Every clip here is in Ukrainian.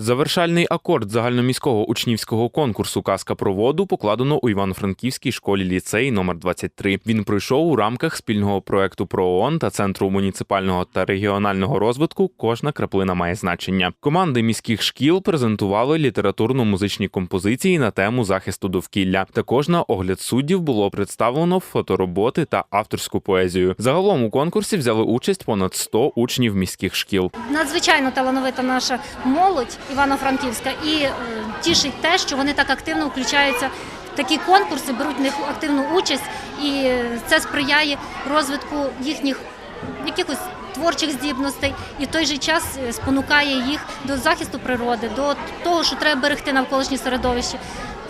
Завершальний акорд загальноміського учнівського конкурсу Казка про воду покладено у Івано-Франківській школі ліцей номер 23. Він пройшов у рамках спільного проекту про ООН та Центру муніципального та регіонального розвитку. Кожна краплина має значення. Команди міських шкіл презентували літературно-музичні композиції на тему захисту довкілля. Також на огляд суддів було представлено фотороботи та авторську поезію. Загалом у конкурсі взяли участь понад 100 учнів міських шкіл. Надзвичайно талановита наша молодь Івано-Франківська. І е, тішить те, що вони так активно включаються в такі конкурси, беруть в них активну участь, і е, це сприяє розвитку їхніх якихось творчих здібностей. І в той же час е, спонукає їх до захисту природи, до того, що треба берегти навколишнє середовище.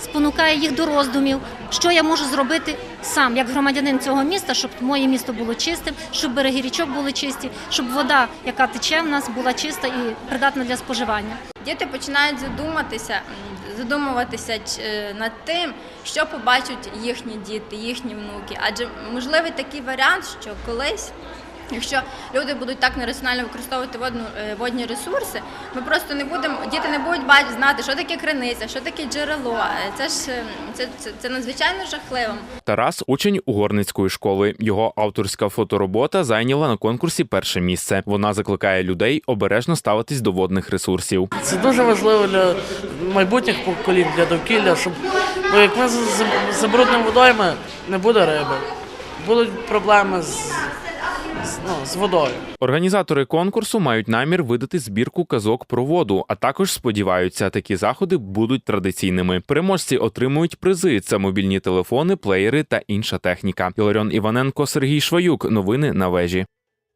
Спонукає їх до роздумів, що я можу зробити сам, як громадянин цього міста, щоб моє місто було чистим, щоб береги річок були чисті, щоб вода, яка тече в нас, була чиста і придатна для споживання. Діти починають задуматися, задумуватися е, над тим, що побачать їхні діти, їхні внуки. Адже можливий такий варіант, що колись. Якщо люди будуть так нераціонально використовувати водну, е, водні ресурси, ми просто не будемо, діти не будуть бачити, знати, що таке криниця, що таке джерело. Е, Це ж е, це, це, це надзвичайно жахливо. Тарас учень Угорницької школи. Його авторська фоторобота зайняла на конкурсі перше місце. Вона закликає людей обережно ставитись до водних ресурсів. Це дуже важливо для майбутніх поколінь, для довкілля, щоб бо як ми за- за- забруднимо водойми, не буде риби. Будуть проблеми з, ну, з водою. Організатори конкурсу мають намір видати збірку казок про воду, а також сподіваються, такі заходи будуть традиційними. Переможці отримують призи: це мобільні телефони, плеєри та інша техніка. Іларіон Іваненко, Сергій Шваюк. Новини на вежі.